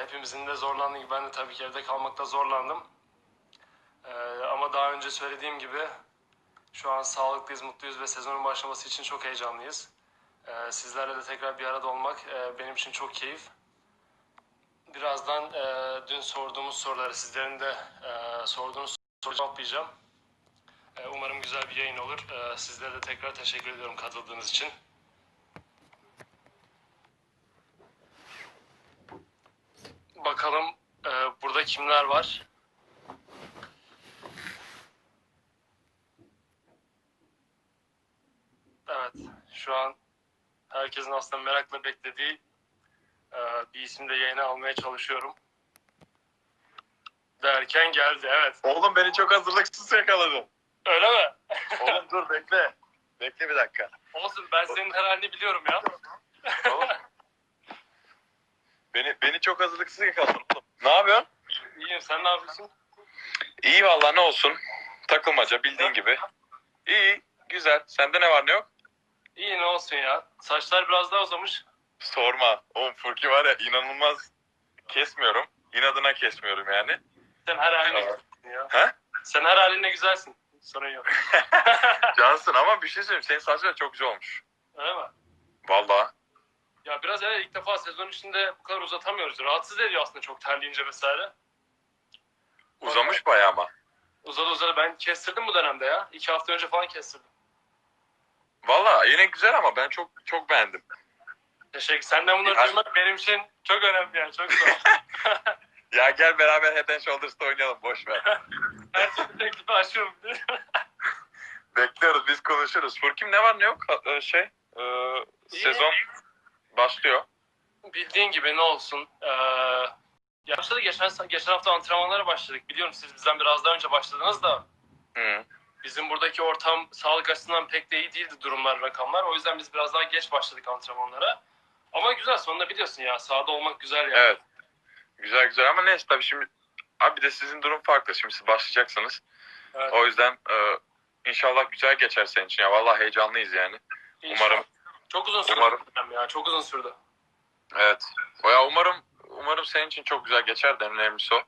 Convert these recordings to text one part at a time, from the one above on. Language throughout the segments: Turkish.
hepimizin de zorlandığı gibi ben de tabii ki evde kalmakta zorlandım. Ee, ama daha önce söylediğim gibi şu an sağlıklıyız, mutluyuz ve sezonun başlaması için çok heyecanlıyız. Ee, sizlerle de tekrar bir arada olmak e, benim için çok keyif. Birazdan e, dün sorduğumuz soruları, sizlerin de e, sorduğunuz soruları cevaplayacağım. E, umarım güzel bir yayın olur. E, sizlere de tekrar teşekkür ediyorum katıldığınız için. Bakalım e, burada kimler var? Evet, şu an herkesin aslında merakla beklediği e, bir isimde yayına almaya çalışıyorum. Derken geldi, evet. Oğlum beni çok hazırlıksız yakaladın. Öyle mi? Oğlum dur bekle. Bekle bir dakika. Olsun, ben senin her halini biliyorum ya. Oğlum. Beni beni çok hazırlıksız yakaladın oğlum. Ne yapıyorsun? İyiyim, sen ne yapıyorsun? İyi vallahi ne olsun. Takılmaca bildiğin gibi. İyi, güzel. Sende ne var ne yok? İyi ne olsun ya. Saçlar biraz daha uzamış. Sorma. Oğlum Furki var ya inanılmaz kesmiyorum. İnadına kesmiyorum yani. Sen her haline güzelsin ya. He? Sen her haline güzelsin. Sorun yok. Cansın ama bir şey söyleyeyim. Senin saçlar çok güzel olmuş. Öyle mi? Vallahi. Ya biraz evet ilk defa sezon içinde bu kadar uzatamıyoruz. Rahatsız ediyor aslında çok terleyince vesaire. Uzamış bayağı ama. Uzadı uzadı. Ben kestirdim bu dönemde ya. İki hafta önce falan kestirdim. Vallahi yine güzel ama ben çok çok beğendim. Teşekkür. Senden bunları Ya- duymak benim için çok önemli yani. Çok sağ ol. Ya gel beraber Head and Shoulders'ta oynayalım. Boş ver. Her türlü teklifi açıyorum. Bekliyoruz biz konuşuruz. Furkim ne var ne yok Ha- e, şey e, sezon başlıyor. Bildiğin gibi ne olsun. Ee, başladı geçen, geçen hafta antrenmanlara başladık. Biliyorum siz bizden biraz daha önce başladınız da. Hı. Bizim buradaki ortam sağlık açısından pek de iyi değildi durumlar, rakamlar. O yüzden biz biraz daha geç başladık antrenmanlara. Ama güzel sonunda biliyorsun ya sahada olmak güzel yani. Evet. Güzel güzel ama neyse tabii şimdi abi bir de sizin durum farklı. Şimdi siz başlayacaksınız. Evet. O yüzden e, inşallah güzel geçer senin için ya. Vallahi heyecanlıyız yani. İnşallah. Umarım. Çok uzun sürdü. Umarım. Ya, çok uzun sürdü. Evet. Ya umarım umarım senin için çok güzel geçer de en önemlisi o.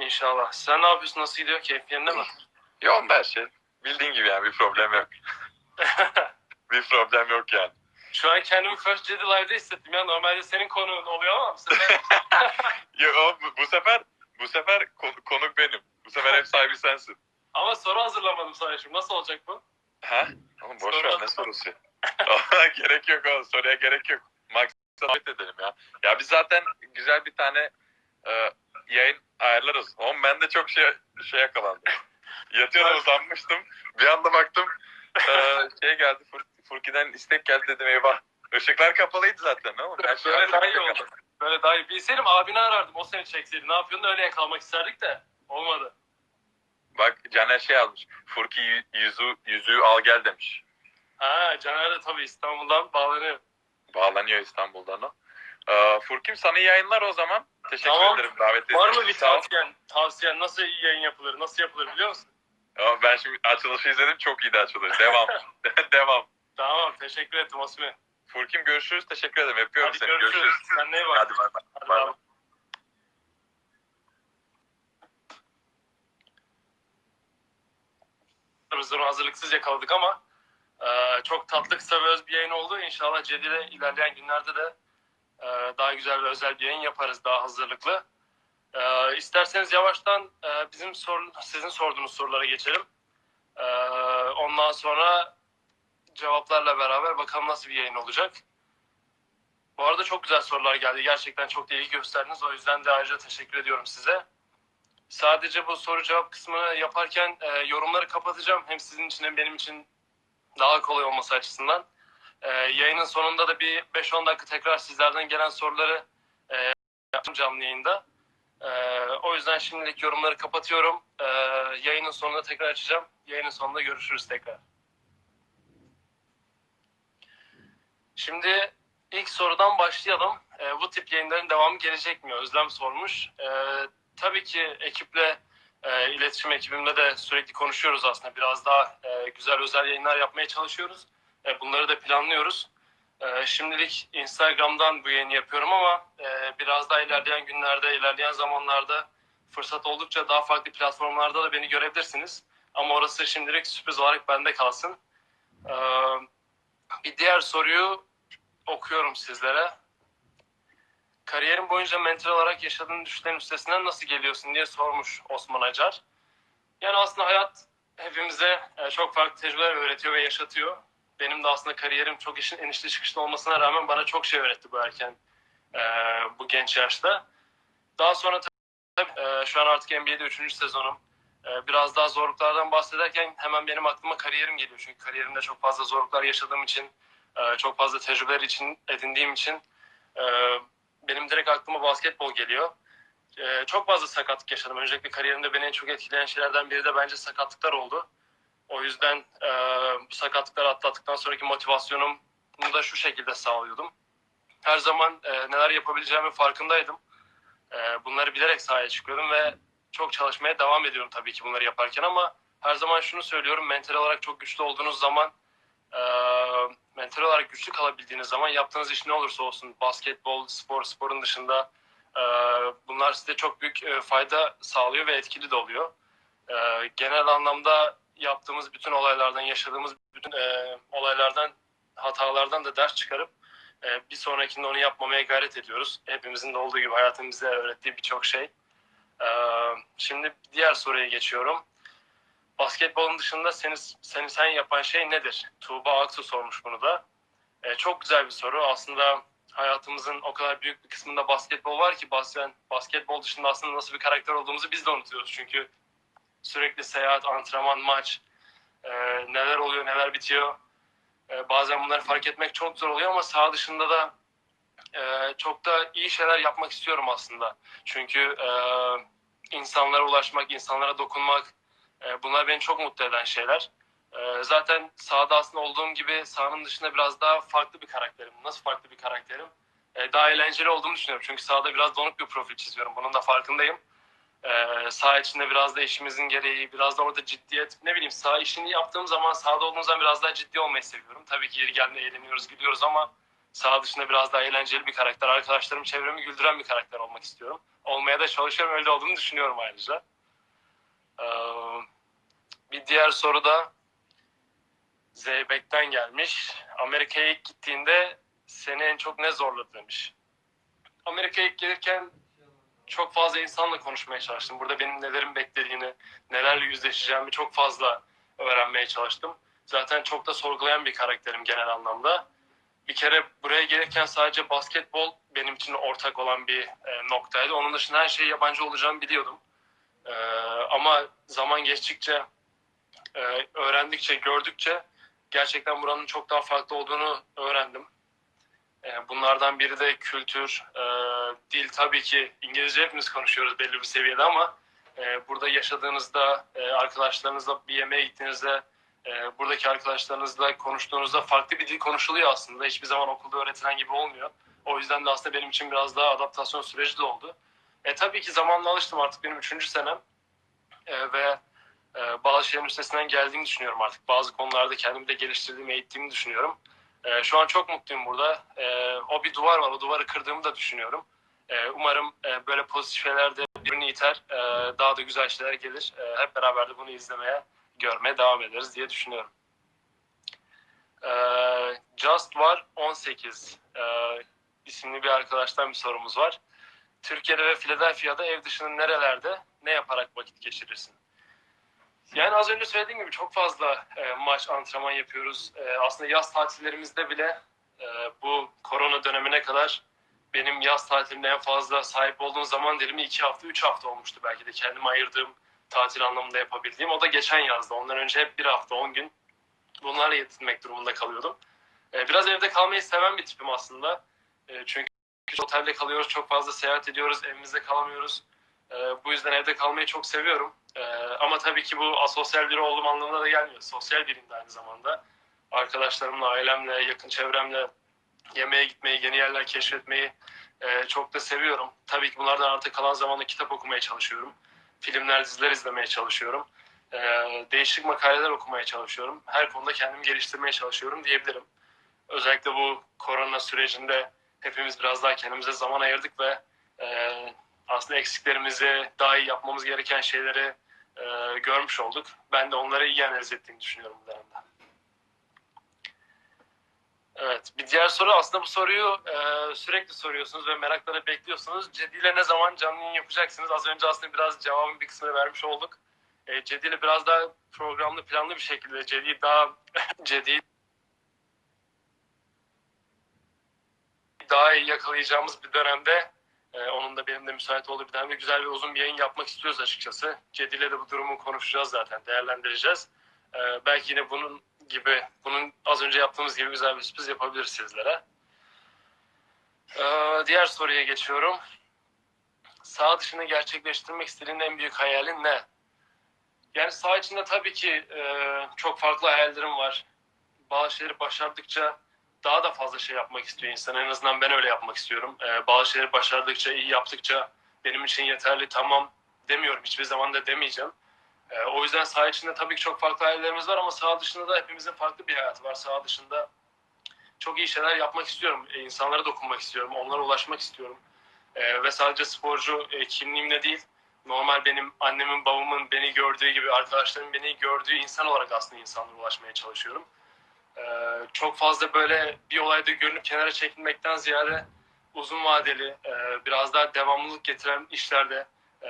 İnşallah. Sen ne yapıyorsun? Nasıl gidiyor? Keyif yerinde mi? Yoğun her şey. Bildiğin gibi yani bir problem yok. bir problem yok yani. Şu an kendimi First Jedi Live'de hissettim ya. Normalde senin konuğun oluyor ama bu sefer... Yo, bu, sefer bu sefer kon- konuk benim. Bu sefer ev sahibi sensin. ama soru hazırlamadım sana şimdi. Nasıl olacak bu? Ha? Oğlum boş ver ne sorusu? gerek yok oğlum soruya gerek yok. Max davet edelim ya. Ya biz zaten güzel bir tane e, yayın ayarlarız. Oğlum ben de çok şey şey yakalandım. Yatıyordum uzanmıştım. Bir anda baktım e, şey geldi Fur, Furki'den istek geldi dedim eyvah. Işıklar kapalıydı zaten oğlum. Şey Böyle daha iyi oldu. Böyle daha iyi. Bilseydim abini arardım. O seni çekseydi. Ne yapıyorsun? Öyle yakalamak isterdik de. Olmadı. Bak Caner şey yazmış. Furki yü- yüzü, yüzüğü al gel demiş. Ha Caner de tabii İstanbul'dan bağlanıyor. Bağlanıyor İstanbul'dan o. Ee, Furkim sana iyi yayınlar o zaman. Teşekkür Tamam. ederim davet Var ettiğin mı bir. Sağ ol. tavsiyen? Tavsiyen nasıl yayın yapılır? Nasıl yapılır biliyor musun? Ama ben şimdi açılışı izledim. Çok iyiydi açılış. Devam. Devam. Tamam. Teşekkür ettim Osmi. Furkim görüşürüz. Teşekkür ederim. Öpüyorum Hadi seni. görüşürüz. Görüşürüz. Kendine iyi bak. Hadi bay bay. Hadi bay. bay. Biz onu hazırlıksız yakaladık ama e, çok tatlı kısa ve öz bir yayın oldu. İnşallah Cedil'e ilerleyen günlerde de e, daha güzel ve özel bir yayın yaparız daha hazırlıklı. E, isterseniz yavaştan e, bizim sor, sizin sorduğunuz sorulara geçelim. E, ondan sonra cevaplarla beraber bakalım nasıl bir yayın olacak. Bu arada çok güzel sorular geldi. Gerçekten çok da ilgi gösterdiniz. O yüzden de ayrıca teşekkür ediyorum size. Sadece bu soru cevap kısmını yaparken e, yorumları kapatacağım. Hem sizin için hem benim için daha kolay olması açısından. E, yayının sonunda da bir 5-10 dakika tekrar sizlerden gelen soruları e, canlı yayında. E, o yüzden şimdilik yorumları kapatıyorum. E, yayının sonunda tekrar açacağım. Yayının sonunda görüşürüz tekrar. Şimdi ilk sorudan başlayalım. E, bu tip yayınların devamı gelecek mi? Özlem sormuş. E, tabii ki ekiple, e, iletişim ekibimle de sürekli konuşuyoruz aslında. Biraz daha e, güzel özel yayınlar yapmaya çalışıyoruz. E, bunları da planlıyoruz. E, şimdilik Instagram'dan bu yayını yapıyorum ama e, biraz daha ilerleyen günlerde, ilerleyen zamanlarda fırsat oldukça daha farklı platformlarda da beni görebilirsiniz. Ama orası şimdilik sürpriz olarak bende kalsın. Ee, bir diğer soruyu okuyorum sizlere. Kariyerin boyunca mental olarak yaşadığın düşlerin üstesinden nasıl geliyorsun diye sormuş Osman Acar. Yani aslında hayat hepimize e, çok farklı tecrübeler öğretiyor ve yaşatıyor. Benim de aslında kariyerim çok işin enişte çıkışlı olmasına rağmen bana çok şey öğretti bu erken, e, bu genç yaşta. Daha sonra tabii e, şu an artık NBA'de 3. sezonum. Biraz daha zorluklardan bahsederken hemen benim aklıma kariyerim geliyor. Çünkü kariyerimde çok fazla zorluklar yaşadığım için, çok fazla tecrübeler için edindiğim için benim direkt aklıma basketbol geliyor. Ee, çok fazla sakatlık yaşadım. Öncelikle kariyerimde beni en çok etkileyen şeylerden biri de bence sakatlıklar oldu. O yüzden e, bu sakatlıkları atlattıktan sonraki motivasyonumu da şu şekilde sağlıyordum. Her zaman e, neler yapabileceğimin farkındaydım. E, bunları bilerek sahaya çıkıyordum ve çok çalışmaya devam ediyorum tabii ki bunları yaparken ama her zaman şunu söylüyorum. Mental olarak çok güçlü olduğunuz zaman e, mental olarak güçlü kalabildiğiniz zaman yaptığınız iş ne olursa olsun basketbol, spor, sporun dışında e, bunlar size çok büyük e, fayda sağlıyor ve etkili de oluyor. E, genel anlamda yaptığımız bütün olaylardan, yaşadığımız bütün e, olaylardan, hatalardan da ders çıkarıp e, bir sonrakinde onu yapmamaya gayret ediyoruz. Hepimizin de olduğu gibi hayatın bize öğrettiği birçok şey. E, şimdi diğer soruya geçiyorum. Basketbolun dışında seni, seni sen yapan şey nedir? Tuğba Aksu sormuş bunu da. E, çok güzel bir soru. Aslında hayatımızın o kadar büyük bir kısmında basketbol var ki bazen basketbol dışında aslında nasıl bir karakter olduğumuzu biz de unutuyoruz. Çünkü sürekli seyahat, antrenman, maç, e, neler oluyor, neler bitiyor. E, bazen bunları fark etmek çok zor oluyor ama saha dışında da e, çok da iyi şeyler yapmak istiyorum aslında. Çünkü e, insanlara ulaşmak, insanlara dokunmak, e, bunlar beni çok mutlu eden şeyler. Ee, zaten sahada aslında olduğum gibi sahanın dışında biraz daha farklı bir karakterim. Nasıl farklı bir karakterim? Ee, daha eğlenceli olduğumu düşünüyorum. Çünkü sahada biraz donuk bir profil çiziyorum. Bunun da farkındayım. Ee, saha içinde biraz da işimizin gereği, biraz da orada ciddiyet. Ne bileyim saha işini yaptığım zaman, sahada olduğum zaman biraz daha ciddi olmayı seviyorum. Tabii ki yeri geldiğinde eğleniyoruz, gülüyoruz ama saha dışında biraz daha eğlenceli bir karakter. Arkadaşlarım, çevremi güldüren bir karakter olmak istiyorum. Olmaya da çalışıyorum. Öyle olduğunu düşünüyorum ayrıca. Ee, bir diğer soru da Zeybek'ten gelmiş. Amerika'ya ilk gittiğinde seni en çok ne zorladı demiş. Amerika'ya ilk gelirken çok fazla insanla konuşmaya çalıştım. Burada benim nelerin beklediğini, nelerle yüzleşeceğimi çok fazla öğrenmeye çalıştım. Zaten çok da sorgulayan bir karakterim genel anlamda. Bir kere buraya gelirken sadece basketbol benim için ortak olan bir e, noktaydı. Onun dışında her şey yabancı olacağımı biliyordum. E, ama zaman geçtikçe, e, öğrendikçe, gördükçe gerçekten buranın çok daha farklı olduğunu öğrendim. E, Bunlardan biri de kültür, e, dil tabii ki İngilizce hepimiz konuşuyoruz belli bir seviyede ama e, burada yaşadığınızda, e, arkadaşlarınızla bir yemeğe gittiğinizde, e, buradaki arkadaşlarınızla konuştuğunuzda farklı bir dil konuşuluyor aslında. Hiçbir zaman okulda öğretilen gibi olmuyor. O yüzden de aslında benim için biraz daha adaptasyon süreci de oldu. E, tabii ki zamanla alıştım artık benim üçüncü senem e, ve e, bazı şeylerin üstesinden geldiğimi düşünüyorum artık. Bazı konularda kendimi de geliştirdiğimi, eğittiğimi düşünüyorum. E, şu an çok mutluyum burada. E, o bir duvar var, o duvarı kırdığımı da düşünüyorum. Umarım e, böyle pozitif şeyler de birbirini iter, e, daha da güzel şeyler gelir. Hep beraber de bunu izlemeye, görmeye devam ederiz diye düşünüyorum. Just var 18 e, isimli bir arkadaştan bir sorumuz var. Türkiye'de ve Philadelphia'da ev dışının nerelerde ne yaparak vakit geçirirsin? Yani az önce söylediğim gibi çok fazla e, maç, antrenman yapıyoruz. E, aslında yaz tatillerimizde bile e, bu korona dönemine kadar benim yaz tatilimde en fazla sahip olduğum zaman dilimi iki hafta, üç hafta olmuştu belki de kendime ayırdığım tatil anlamında yapabildiğim. O da geçen yazda. Ondan önce hep bir hafta, on gün bunlarla yetinmek durumunda kalıyordum. E, biraz evde kalmayı seven bir tipim aslında. E, çünkü otelde kalıyoruz, çok fazla seyahat ediyoruz, evimizde kalamıyoruz. E, bu yüzden evde kalmayı çok seviyorum. Ee, ama tabii ki bu asosyal biri olduğum anlamına da gelmiyor. Sosyal biriyim de aynı zamanda. Arkadaşlarımla, ailemle, yakın çevremle yemeğe gitmeyi, yeni yerler keşfetmeyi e, çok da seviyorum. Tabii ki bunlardan artık kalan zamanda kitap okumaya çalışıyorum. Filmler, diziler izlemeye çalışıyorum. Ee, değişik makaleler okumaya çalışıyorum. Her konuda kendimi geliştirmeye çalışıyorum diyebilirim. Özellikle bu korona sürecinde hepimiz biraz daha kendimize zaman ayırdık ve e, aslında eksiklerimizi, daha iyi yapmamız gereken şeyleri e, görmüş olduk. Ben de onları iyi analiz ettiğini düşünüyorum bu dönemde. Evet, bir diğer soru aslında bu soruyu e, sürekli soruyorsunuz ve merakla bekliyorsunuz. Cedi ile ne zaman canlı yayın yapacaksınız? Az önce aslında biraz cevabın bir kısmını vermiş olduk. E, Cedi ile biraz daha programlı, planlı bir şekilde Cedi'yi daha Cedi'yi daha iyi yakalayacağımız bir dönemde e, onun da benim de müsait olduğu bir dönemde güzel ve uzun bir yayın yapmak istiyoruz açıkçası. Cedi ile de bu durumu konuşacağız zaten, değerlendireceğiz. E, belki yine bunun gibi, bunun az önce yaptığımız gibi güzel bir sürpriz yapabiliriz sizlere. E, diğer soruya geçiyorum. Sağ dışını gerçekleştirmek istediğin en büyük hayalin ne? Yani sağ içinde tabii ki e, çok farklı hayallerim var. Bazı şeyleri başardıkça daha da fazla şey yapmak istiyor insan. En azından ben öyle yapmak istiyorum. Ee, bazı şeyleri başardıkça, iyi yaptıkça benim için yeterli, tamam demiyorum. Hiçbir zaman da demeyeceğim. Ee, o yüzden saha içinde tabii ki çok farklı hayallerimiz var ama saha dışında da hepimizin farklı bir hayatı var. Saha dışında çok iyi şeyler yapmak istiyorum. Ee, insanlara dokunmak istiyorum, onlara ulaşmak istiyorum. Ee, ve sadece sporcu e, kimliğimle değil, normal benim annemin, babamın beni gördüğü gibi, arkadaşlarımın beni gördüğü insan olarak aslında insanlara ulaşmaya çalışıyorum. Ee, çok fazla böyle bir olayda görünüp kenara çekilmekten ziyade uzun vadeli, e, biraz daha devamlılık getiren işlerde e,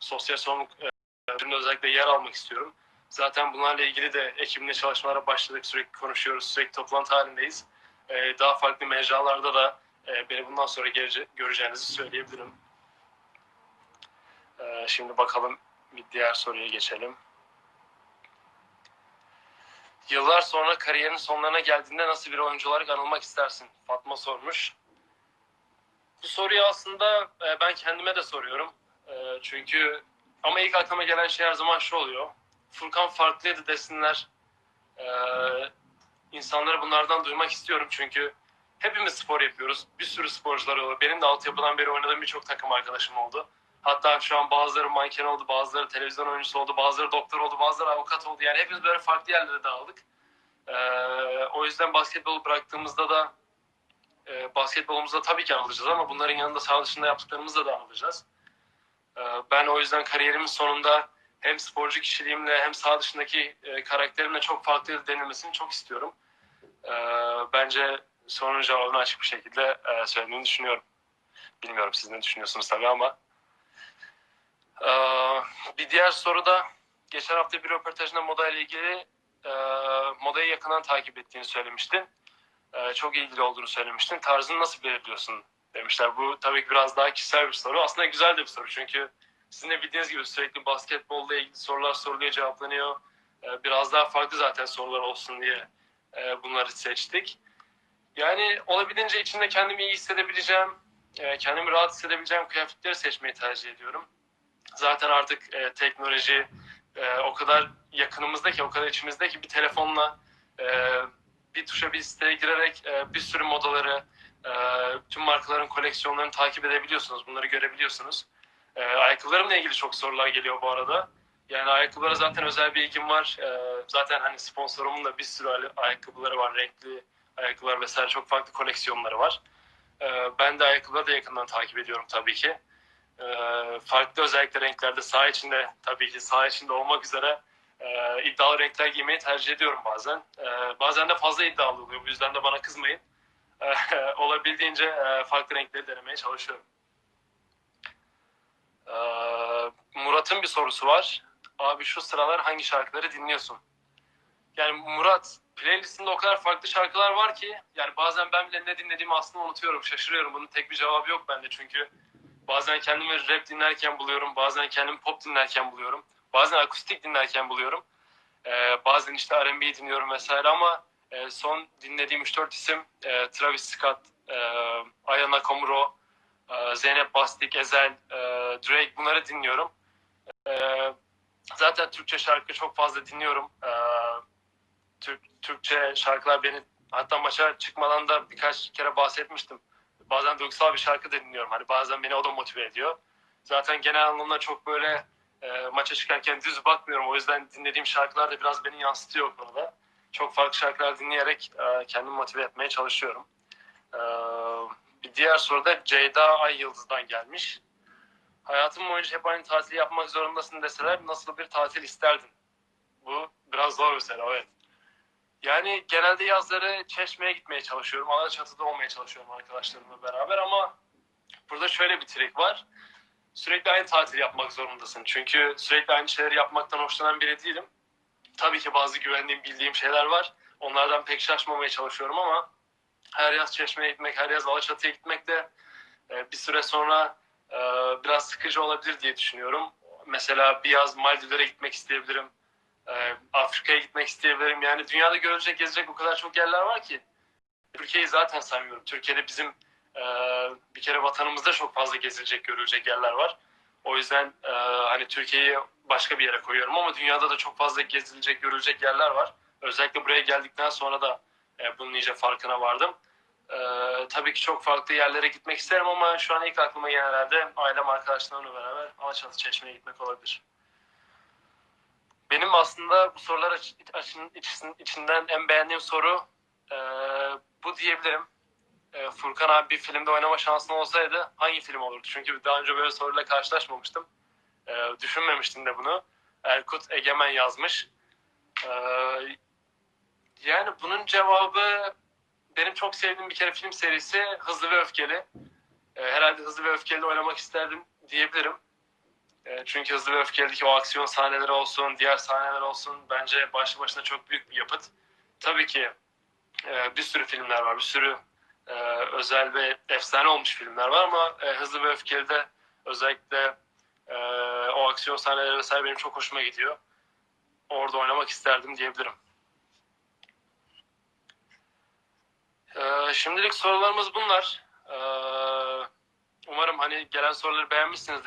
sosyal sorumluluk e, özellikle yer almak istiyorum. Zaten bunlarla ilgili de ekibimle çalışmalara başladık. Sürekli konuşuyoruz, sürekli toplantı halindeyiz. E, daha farklı mecralarda da beni bundan sonra göreceğinizi söyleyebilirim. Şimdi bakalım bir diğer soruya geçelim. Yıllar sonra kariyerin sonlarına geldiğinde nasıl bir oyuncu olarak anılmak istersin? Fatma sormuş. Bu soruyu aslında e, ben kendime de soruyorum. E, Çünkü ama ilk aklıma gelen şey her zaman şu oluyor. Furkan farklıydı desinler. E, İnsanları bunlardan duymak istiyorum çünkü hepimiz spor yapıyoruz. Bir sürü sporcular oluyor. Benim de altyapıdan beri oynadığım birçok takım arkadaşım oldu. Hatta şu an bazıları manken oldu, bazıları televizyon oyuncusu oldu, bazıları doktor oldu, bazıları avukat oldu. Yani hepimiz böyle farklı yerlere dağıldık. Ee, o yüzden basketbolu bıraktığımızda da e, basketbolumuzda tabii ki anılacağız ama bunların yanında sağ dışında yaptıklarımızla da anılacağız. Ee, ben o yüzden kariyerimin sonunda hem sporcu kişiliğimle hem sağ dışındaki e, karakterimle çok farklı denilmesini çok istiyorum. Ee, bence sorunun cevabını açık bir şekilde e, söylediğini düşünüyorum. Bilmiyorum siz ne düşünüyorsunuz tabii ama. Ee, bir diğer soru da geçen hafta bir röportajında moda ile ilgili e, modayı yakından takip ettiğini söylemiştin. E, çok ilgili olduğunu söylemiştin. Tarzını nasıl belirliyorsun demişler. Bu tabii ki biraz daha kişisel bir soru. Aslında güzel de bir soru çünkü sizin de bildiğiniz gibi sürekli basketbolla ilgili sorular soruluyor, cevaplanıyor. E, biraz daha farklı zaten sorular olsun diye e, bunları seçtik. Yani olabildiğince içinde kendimi iyi hissedebileceğim, e, kendimi rahat hissedebileceğim kıyafetleri seçmeyi tercih ediyorum. Zaten artık e, teknoloji e, o kadar yakınımızda ki, o kadar içimizde ki bir telefonla e, bir tuşa bir siteye girerek e, bir sürü modaları, e, tüm markaların koleksiyonlarını takip edebiliyorsunuz. Bunları görebiliyorsunuz. E, ayakkabılarımla ilgili çok sorular geliyor bu arada. Yani ayakkabılara zaten özel bir ilgim var. E, zaten hani sponsorumun da bir sürü ay- ayakkabıları var. Renkli ayakkabılar vesaire çok farklı koleksiyonları var. E, ben de ayakkabıları da yakından takip ediyorum tabii ki. E, farklı özellikle renklerde sağ içinde tabii ki sağ içinde olmak üzere e, iddialı renkler giymeyi tercih ediyorum bazen. E, bazen de fazla iddialı oluyor. Bu yüzden de bana kızmayın. E, olabildiğince e, farklı renkleri denemeye çalışıyorum. E, Murat'ın bir sorusu var. Abi şu sıralar hangi şarkıları dinliyorsun? Yani Murat playlistinde o kadar farklı şarkılar var ki yani bazen ben bile ne dinlediğimi aslında unutuyorum, şaşırıyorum. Bunun tek bir cevabı yok bende çünkü bazen kendimi rap dinlerken buluyorum, bazen kendimi pop dinlerken buluyorum, bazen akustik dinlerken buluyorum. Ee, bazen işte R&B dinliyorum vesaire ama e, son dinlediğim 3-4 isim e, Travis Scott, e, Aya Nakamura, e, Zeynep Bastik, Ezel, e, Drake bunları dinliyorum. E, zaten Türkçe şarkı çok fazla dinliyorum. E, Türk, Türkçe şarkılar beni hatta maça çıkmadan da birkaç kere bahsetmiştim. Bazen duygusal bir şarkı da dinliyorum. Hani bazen beni o da motive ediyor. Zaten genel anlamda çok böyle e, maça çıkarken düz bakmıyorum. O yüzden dinlediğim şarkılar da biraz beni yansıtıyor konuda. Çok farklı şarkılar dinleyerek e, kendimi motive etmeye çalışıyorum. E, Bir diğer soru da Ceyda Ay Yıldız'dan gelmiş. Hayatım boyunca hep aynı tatili yapmak zorundasın deseler nasıl bir tatil isterdin? Bu biraz zor bir soru evet. Yani genelde yazları Çeşme'ye gitmeye çalışıyorum. Alaçatı'da olmaya çalışıyorum arkadaşlarımla beraber ama burada şöyle bir trik var. Sürekli aynı tatil yapmak zorundasın. Çünkü sürekli aynı şeyleri yapmaktan hoşlanan biri değilim. Tabii ki bazı güvendiğim, bildiğim şeyler var. Onlardan pek şaşmamaya çalışıyorum ama her yaz Çeşme'ye gitmek, her yaz Alaçatı'ya gitmek de e, bir süre sonra e, biraz sıkıcı olabilir diye düşünüyorum. Mesela bir yaz Maldivlere gitmek isteyebilirim. E, Afrika'ya gitmek isteyebilirim. Yani dünyada görülecek, gezecek o kadar çok yerler var ki. Türkiye'yi zaten saymıyorum. Türkiye'de bizim e, bir kere vatanımızda çok fazla gezilecek, görülecek yerler var. O yüzden e, hani Türkiye'yi başka bir yere koyuyorum ama dünyada da çok fazla gezilecek, görülecek yerler var. Özellikle buraya geldikten sonra da e, bunun iyice farkına vardım. E, tabii ki çok farklı yerlere gitmek isterim ama şu an ilk aklıma gelen herhalde ailem arkadaşlarımla beraber Alaçatı Çeşme'ye gitmek olabilir. Benim aslında bu sorular aç- içinden en beğendiğim soru e, bu diyebilirim. E, Furkan abi bir filmde oynama şansın olsaydı hangi film olurdu? Çünkü daha önce böyle soruyla karşılaşmamıştım. E, düşünmemiştim de bunu. Erkut Egemen yazmış. E, yani bunun cevabı benim çok sevdiğim bir kere film serisi Hızlı ve Öfkeli. E, herhalde Hızlı ve Öfkeli'de oynamak isterdim diyebilirim. E, çünkü Hızlı ve Öfkeli'deki o aksiyon sahneleri olsun, diğer sahneler olsun bence başlı başına çok büyük bir yapıt. Tabii ki e, bir sürü filmler var, bir sürü e, özel ve efsane olmuş filmler var ama Hızlı ve Öfkeli'de özellikle o aksiyon sahneleri vesaire benim çok hoşuma gidiyor. Orada oynamak isterdim diyebilirim. Şimdilik sorularımız bunlar. Umarım hani gelen soruları beğenmişsinizdir.